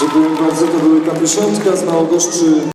Dziękuję bardzo, to były kapiszontka z Małogoszczy.